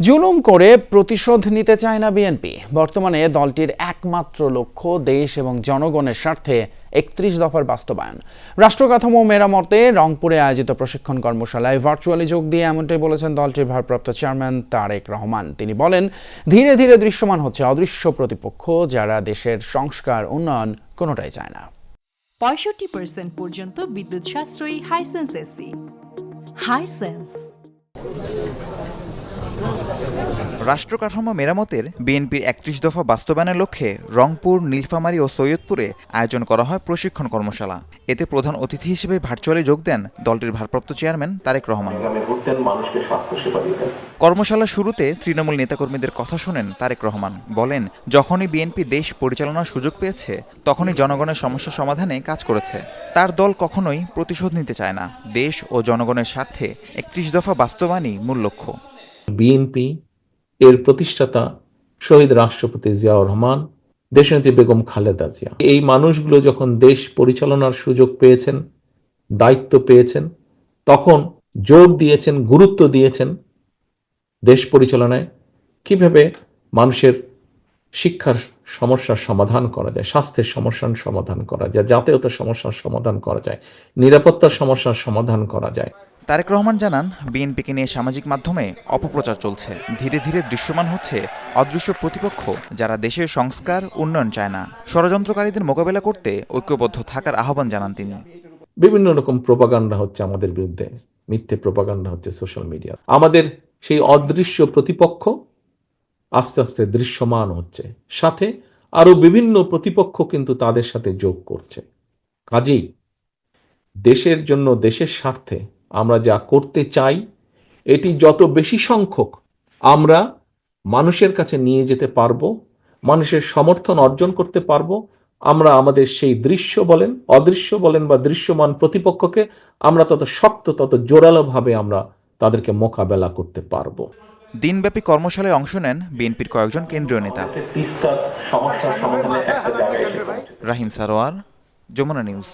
জুলুম করে প্রতিশোধ নিতে চায় না বিএনপি। বর্তমানে দলটির একমাত্র লক্ষ্য দেশ এবং জনগণের স্বার্থে একত্রিশ দফার বাস্তবায়ন। রাষ্ট্রকাঠামো মেরামতে রংপুরে আয়োজিত প্রশিক্ষণ কর্মশালায় ভার্চুয়ালি যোগ দিয়ে এমনটাই বলেছেন দলটির ভারপ্রাপ্ত চেয়ারম্যান তারেক রহমান। তিনি বলেন, ধীরে ধীরে দৃশ্যমান হচ্ছে অদৃশ্য প্রতিপক্ষ যারা দেশের সংস্কার, উন্নয়ন কোনোটাই চায় না। পঁয়ষট্টি পার্সেন্ট পর্যন্ত বিদ্যুৎ সাশ্রয়ী হাইসেন্স এসি হাইসেন্স রাষ্ট্র কাঠামো মেরামতের বিএনপির একত্রিশ দফা বাস্তবায়নের লক্ষ্যে রংপুর নীলফামারী ও সৈয়দপুরে আয়োজন করা হয় প্রশিক্ষণ কর্মশালা। এতে প্রধান অতিথি হিসেবে ভার্চুয়ালি যোগ দেন দলটির ভারপ্রাপ্ত চেয়ারম্যান তারেক রহমান। কর্মশালা শুরুতে তৃণমূল নেতাকর্মীদের কথা শোনেন তারেক রহমান। বলেন যখনই বিএনপি দেশ পরিচালনার সুযোগ পেয়েছে তখনই জনগণের সমস্যা সমাধানে কাজ করেছে। তার দল কখনোই প্রতিশোধ নিতে চায় না। দেশ ও জনগণের স্বার্থে একত্রিশ দফা বাস্তবায়নই মূল লক্ষ্য। বিএনপি এর প্রতিষ্ঠাতা শহীদ রাষ্ট্রপতি জিয়াউর রহমান, দেশনেত্রী বেগম খালেদা জিয়া। এই মানুষগুলো যখন দেশ পরিচালনার সুযোগ পেয়েছেন, দায়িত্ব পেয়েছেন, তখন জোর দিয়েছেন, গুরুত্ব দিয়েছেন দেশ পরিচালনায় কীভাবে মানুষের শিক্ষার সমস্যার সমাধান করা যায়, স্বাস্থ্যের সমস্যার সমাধান করা যায় যাতায়াতের সমস্যার সমাধান করা যায়, নিরাপত্তার সমস্যার সমাধান করা যায়। তারেক রহমান জানান, বিএনপিকে নিয়ে সামাজিক মাধ্যমে অপপ্রচার চলছে। ধীরে ধীরে দৃশ্যমান হচ্ছে অদৃশ্য প্রতিপক্ষ যারা দেশের সংস্কার, উন্নয়ন চায় না। ষড়যন্ত্রকারীদের মোকাবেলা করতে ঐক্যবদ্ধ থাকার আহ্বান জানান তিনি। বিভিন্ন রকম প্রোপাগান্ডা হচ্ছে আমাদের বিরুদ্ধে। মিথ্যে প্রোপাগান্ডা হচ্ছে সোশ্যাল মিডিয়া আমাদের সেই অদৃশ্য প্রতিপক্ষ আস্তে আস্তে দৃশ্যমান হচ্ছে। সাথে আরও বিভিন্ন প্রতিপক্ষ কিন্তু তাদের সাথে যোগ করছে। কাজেই দেশের জন্য, দেশের স্বার্থে আমরা যা করতে চাই এটি যত বেশি সংখ্যক আমরা মানুষের কাছে নিয়ে যেতে পারব মানুষের সমর্থন অর্জন করতে পারব আমরা আমাদের সেই দৃশ্য বলেন অদৃশ্য বলেন বা দৃশ্যমান প্রতিপক্ষকে আমরা তত শক্ত তত জোরালোভাবে আমরা তাদেরকে মোকাবেলা করতে পারব। দিনব্যাপী কর্মশালায় অংশ নেন বিএনপির কয়েকজন কেন্দ্রীয় নেতা। রাহিম সারোয়ার যমুনা নিউজ।